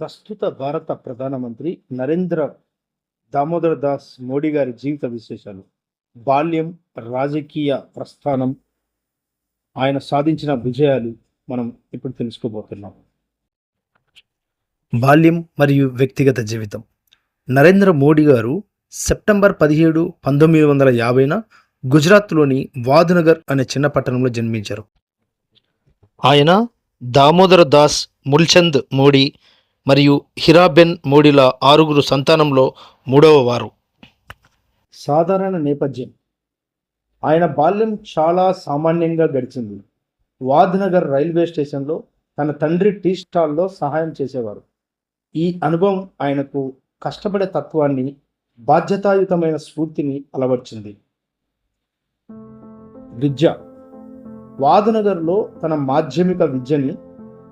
ప్రస్తుత భారత ప్రధానమంత్రి నరేంద్ర దామోదర్ దాస్ మోడీ గారి జీవిత విశేషాలు. బాల్యం రాజకీయ ప్రస్థానం ఆయన సాధించిన విజయాలు మనం ఇప్పుడు తెలుసుకోబోతున్నాం. బాల్యం మరియు వ్యక్తిగత జీవితం. నరేంద్ర మోడీ గారు సెప్టెంబర్ పదిహేడు పంతొమ్మిది వందల యాభైన గుజరాత్లోని వాదునగర్ అనే చిన్న పట్టణంలో జన్మించారు. ఆయన దామోదర దాస్ ముల్చంద్ మోడీ మరియు హిరాబెన్ మోడీల ఆరుగురు సంతానంలో మూడవ వారు. సాధారణ నేపథ్యం. ఆయన బాల్యం చాలా సామాన్యంగా గడిచింది. వాద్నగర్ రైల్వే స్టేషన్లో తన తండ్రి టీ స్టాల్లో సహాయం చేసేవారు. ఈ అనుభవం ఆయనకు కష్టపడే తత్వాన్ని బాధ్యతాయుతమైన స్ఫూర్తిని అలవర్చింది. విద్య. వాదునగర్లో తన మాధ్యమిక విద్యని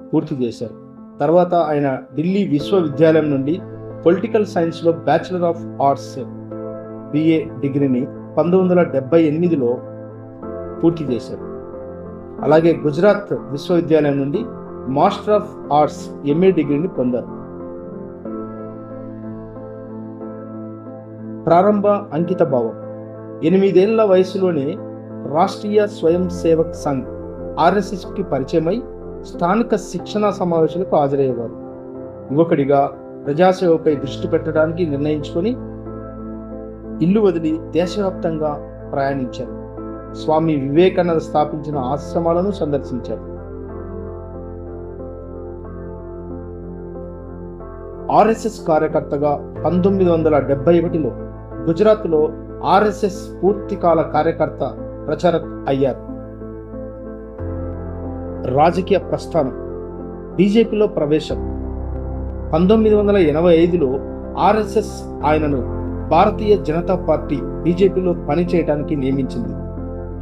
పూర్తి చేశారు. తర్వాత ఆయన ఢిల్లీ విశ్వవిద్యాలయం నుండి పొలిటికల్ సైన్స్లో బ్యాచిలర్ ఆఫ్ ఆర్ట్స్ బిఏ డిగ్రీని పంతొమ్మిది వందల డెబ్బై ఎనిమిదిలో పూర్తి చేశారు. అలాగే గుజరాత్ విశ్వవిద్యాలయం నుండి మాస్టర్ ఆఫ్ ఆర్ట్స్ ఎంఏ డిగ్రీని పొందారు. ప్రారంభ అంకిత భావం. ఎనిమిదేళ్ళ వయసులోనే రాష్ట్రీయ స్వయం సేవక్ సంఘ్ ఆర్ఎస్ఎస్కి పరిచయమై స్థానిక శిక్షణా సమావేశాలకు హాజరయ్యేవారు. యువకుడిగా ప్రజాసేవపై దృష్టి పెట్టడానికి నిర్ణయించుకొని ఇల్లు వదిలి దేశవ్యాప్తంగా ప్రయాణించారు. స్వామి వివేకానంద స్థాపించిన ఆశ్రమాలను సందర్శించారు. ఆర్ఎస్ఎస్ కార్యకర్తగా పంతొమ్మిది వందల డెబ్బై ఒకటిలో గుజరాత్లో ఆర్ఎస్ఎస్ పూర్తికాల కార్యకర్త ప్రచారక్ అయ్యారు. రాజకీయ ప్రస్థానం. బీజేపీలో ప్రవేశం. పంతొమ్మిది వందల ఎనభై ఐదులో ఆర్ఎస్ఎస్ ఆయనను భారతీయ జనతా పార్టీ బీజేపీలో పనిచేయడానికి నియమించింది.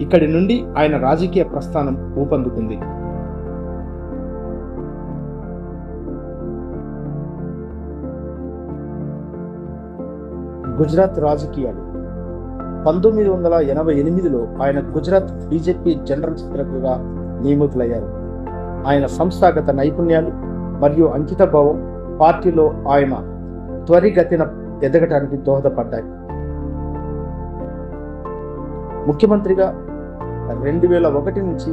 ఇక్కడి నుండి ఆయన రాజకీయ ప్రస్థానం ఊపందుకుంది గుజరాత్ రాజకీయాలు. పంతొమ్మిది వందల ఎనభై ఎనిమిదిలో ఆయన గుజరాత్ బీజేపీ జనరల్ సెక్రటరీగా నియమితులయ్యారు. ఆయన సంస్థాగత నైపుణ్యాలు మరియు అంకితభావం పార్టీలో ఆయన త్వరిగతిన ఎదగటానికి దోహదపడ్డాయి. ముఖ్యమంత్రిగా రెండు వేల ఒకటి నుంచి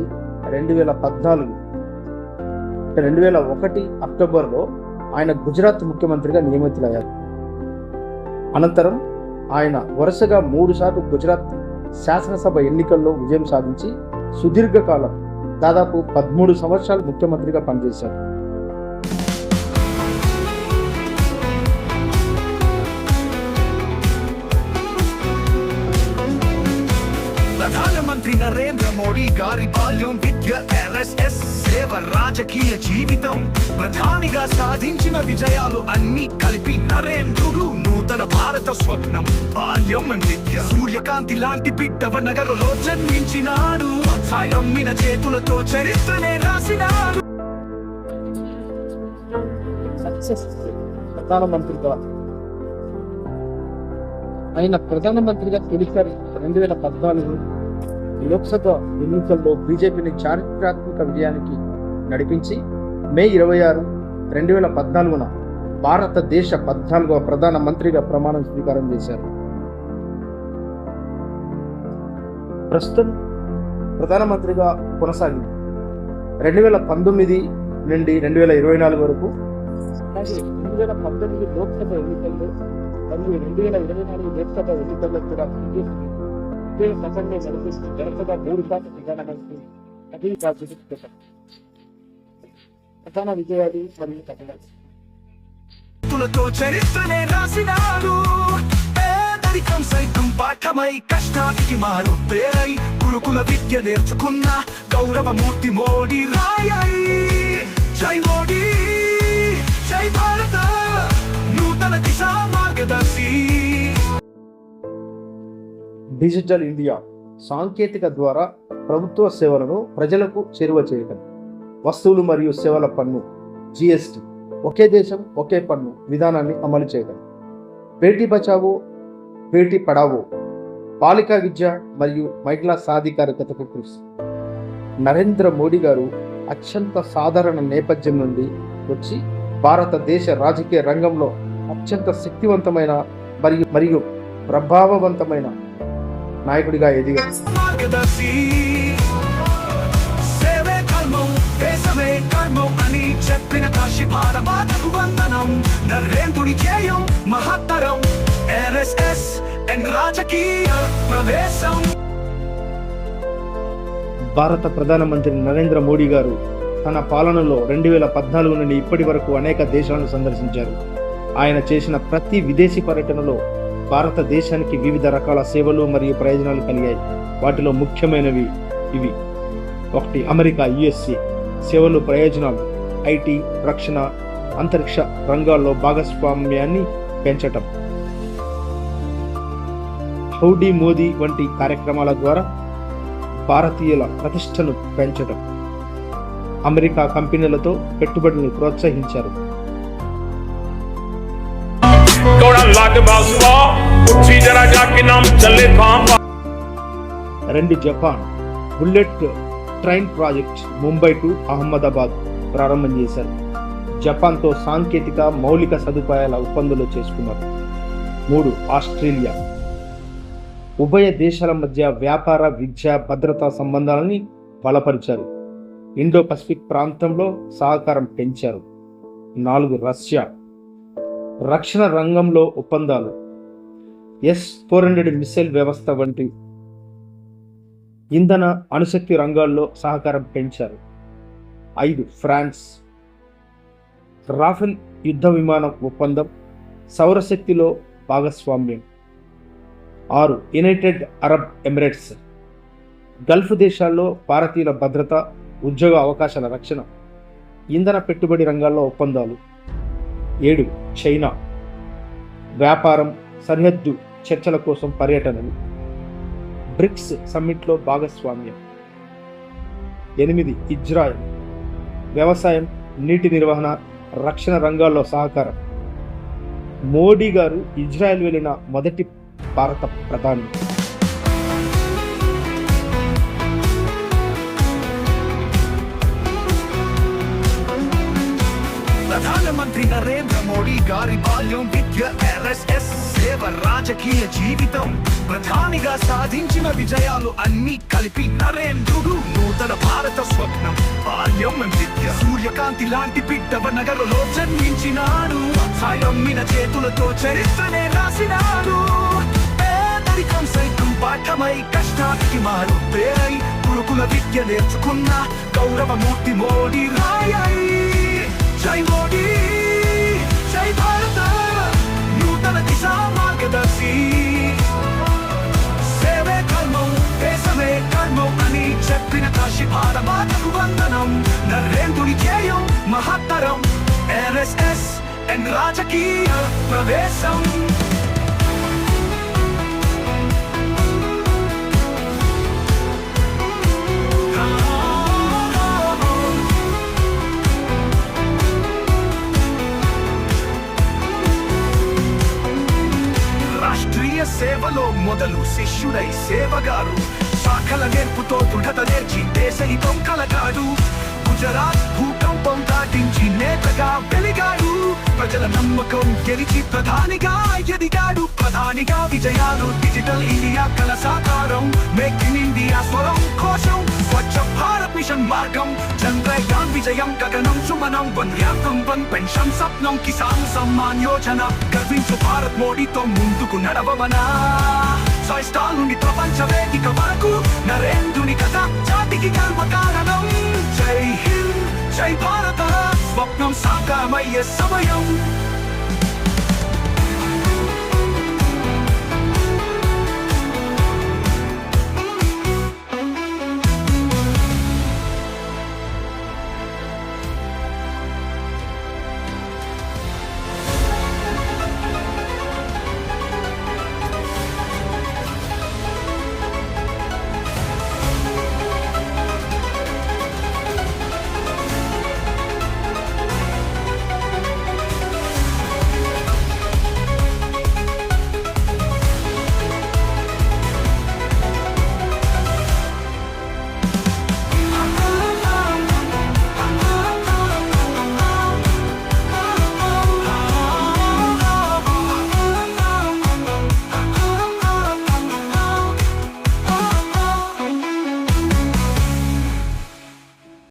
రెండు వేల పద్నాలుగు రెండు వేల ఒకటి అక్టోబర్లో ఆయన గుజరాత్ ముఖ్యమంత్రిగా నియమితులయ్యారు. అనంతరం ఆయన వరుసగా మూడుసార్లు గుజరాత్ శాసనసభ ఎన్నికల్లో విజయం సాధించి సుదీర్ఘకాలం దాదాపు పదమూడు సంవత్సరాలు ముఖ్యమంత్రిగా పనిచేశారు. ప్రధానమంత్రి నరేంద్ర మోడీ గారి బాల్యం విద్య ఎల్ఎస్ఎస్ సేవ రాజకీయ జీవితం. ప్రధానిగా సాధించిన విజయాలు అన్ని కలిపి నరేంద్రుడు నూతన భారత స్వప్నం. బాల్యం విద్య. సూర్యకాంతి లాంటి బిడ్డవ నగరులో జన్మించినాడు. సాయమ్మిన చేతులతో చరిత్రనే రాసినాడు. సక్సెస్. ప్రధానమంత్రిగా. ఆయన ప్రధానమంత్రిగా తొలిసారి రెండు వేల పద్నాలుగు లోక్సభ ఎన్నికల్లో బీజేపీని చారిత్రాత్మక విజయానికి నడిపించి మే ఇరవై ఆరు రెండు వేల పద్నాలుగున భారతదేశ పద్నాలుగవ ప్రధానమంత్రిగా ప్రమాణం స్వీకారం చేశారు. ప్రస్తుతం ప్రధానమంత్రిగా కొనసాగింది. రెండు వేల పంతొమ్మిది నుండి రెండు వేల ఇరవై నాలుగు వరకు రెండు వేల పంతొమ్మిది లోక్సభ ఎన్నికల్లో మరియు రెండు వేల ఇరవై నాలుగు లోక్సభ ఎన్నికల్లో కూడా బీజేపీ విజయ సంఘంలో నడిపిస్తూ వరుసగా మూడు సార్లు ప్రధానమంత్రి అదే బాధ్యత చేపట్టారు. ప్రధాన విజయాలు మరియు కథనాలు. చేతులతో చరిత్రనే రాసినాడు పేదరికం సైతం పాఠమై కష్టానికి మారు. పేరై గురుకుల విద్య నేర్చుకున్న గౌరవమూర్తి మోడీ రాయై డిజిటల్ ఇండియా సాంకేతిక ద్వారా ప్రభుత్వ సేవలను ప్రజలకు చేరువ చేయడం వస్తువులు మరియు సేవల పన్ను జిఎస్టి ఒకే దేశం ఒకే పన్ను విధానాన్ని అమలు చేయడం బేటీ బచావో బేటీ పడావో బాలికా విద్య మరియు మహిళా సాధికారికతకు కృషి. నరేంద్ర మోడీ గారు అత్యంత సాధారణ నేపథ్యం నుండి వచ్చి భారతదేశ రాజకీయ రంగంలో అత్యంత శక్తివంతమైన మరియు మరియు ప్రభావవంతమైన నాయకుడిగా ఎదిగారు చెప్పిన కాశీ వందనం. నరేంద్రుడి మహత్తరం. రాజకీయ ప్రవేశం. భారత ప్రధానమంత్రి నరేంద్ర మోడీ గారు తన పాలనలో రెండు వేల పద్నాలుగు నుండి ఇప్పటి వరకు అనేక దేశాలను సందర్శించారు. ఆయన చేసిన ప్రతి విదేశీ పర్యటనలో భారతదేశానికి వివిధ రకాల సేవలు మరియు ప్రయోజనాలు కలిగాయి. వాటిలో ముఖ్యమైనవి ఇవి. ఒకటి అమెరికా యుఎస్ఏ. సేవలు ప్రయోజనాలు. ఐటీ రక్షణ అంతరిక్ష రంగాల్లో భాగస్వామ్యాన్ని పెంచటం. హౌడీ మోదీ వంటి కార్యక్రమాల ద్వారా భారతీయుల ప్రతిష్టను పెంచడం అమెరికా కంపెనీలతో పెట్టుబడులను ప్రోత్సహించారు. थोड़ा लाजवाब हुआ उठी जरा जाके नाम चले काम రెండు Japan bullet train project Mumbai to Ahmedabad ప్రారంభం చేశారు జపాన్తో సాంకేతిక మౌలిక సదుపాయాల ఒప్పందాలు చేసుకున్నారు మూడు ఆస్ట్రేలియా ఉభయ దేశాల మధ్య వ్యాపార విద్య భద్రతా సంబంధాలని బలపరిచారు ఇండో పసిఫిక్ ప్రాంతంలో సహకారం పెంచారు నాలుగు రష్యా రక్షణ రంగంలో ఒప్పందాలు. ఎస్ ఫోర్ హండ్రెడ్ మిసైల్ వ్యవస్థ వంటి ఇంధన అణుశక్తి రంగాల్లో సహకారం పెంచారు. ఐదు ఫ్రాన్స్. రాఫెల్ యుద్ధ విమానం ఒప్పందం సౌరశక్తిలో భాగస్వామ్యం. ఆరు యునైటెడ్ అరబ్ ఎమిరేట్స్. గల్ఫ్ దేశాల్లో భారతీయుల భద్రత ఉద్యోగ అవకాశాల రక్షణ ఇంధన పెట్టుబడి రంగాల్లో ఒప్పందాలు. ఏడు చైనా. వ్యాపారం సరిహద్దు చర్చల కోసం పర్యటనలు. బ్రిక్స్ సమ్మిట్లో భాగస్వామ్యం. ఎనిమిది ఇజ్రాయెల్. వ్యవసాయం నీటి నిర్వహణ రక్షణ రంగాల్లో సహకారం. మోడీ గారు ఇజ్రాయెల్ వెళ్ళిన మొదటి భారత ప్రధాని. ప్రధానమంత్రి నరేంద్ర మోడీ గారి బాల్యం విద్య ఆర్ఎస్ఎస్ సేవ రాజకీయ జీవితం. ప్రధానిగా సాధించిన విజయాలు అన్ని కలిపి నరేంద్రుడు నూతన భారత స్వప్నం. బాల్యం విద్య. సూర్యకాంతి లాంటి బిడ్డవ నగరులో జన్మించినాడు. సాయమ్మిన చేతులతో చరిత్రనే రాసినాడు. పేదరికం సైతం పాఠమై కష్టానికి మారు పేరై గురుకుల విద్య నేర్చుకున్న గౌరవమూర్తి మోడీ రాయ. చెప్పిన కాశీ భారమాతకు వందనం నరేంద్రుడి ధ్యేయం మహత్తరం ఆర్ఎస్ఎస్ అండ్ రాజకీయ ప్రవేశం రాష్ట్రీయ సేవలో మొదలు శిష్యుడై సేవగారు శాఖల నేర్పుతో దృఢత నేర్చి దేశహితం కలగాడు గుజరాత్ భూకంపం దాటించి నేతగా వెలిగాడు. ప్రజల నమ్మకం గెలిచి ప్రధానిగా ఎదిగాడు. ప్రధానిగా విజయాలు డిజిటల్ ఇండియా కల సాకారం. మేక్ ఇన్ ఇండియా స్వరం కోసం స్వచ్ఛ భారత్ మిషన్ మార్గం. చంద్రయాన్ విజయం గగనం సుమనం. వన్యార్థం వన్ పెన్షన్ స్వప్నం. కిసాన్ సమ్మాన్ యోజన. గర్వించు భారత్ మోడీతో ముందుకు నడవమనా? సాయిస్టాల్ నుండి ప్రపంచ వేదిక వరకు నరేంద్రుని కథ జాతికి గర్వకారణం జై హింద్ జై భారత స్వప్నం సాకారమయ్యే సమయం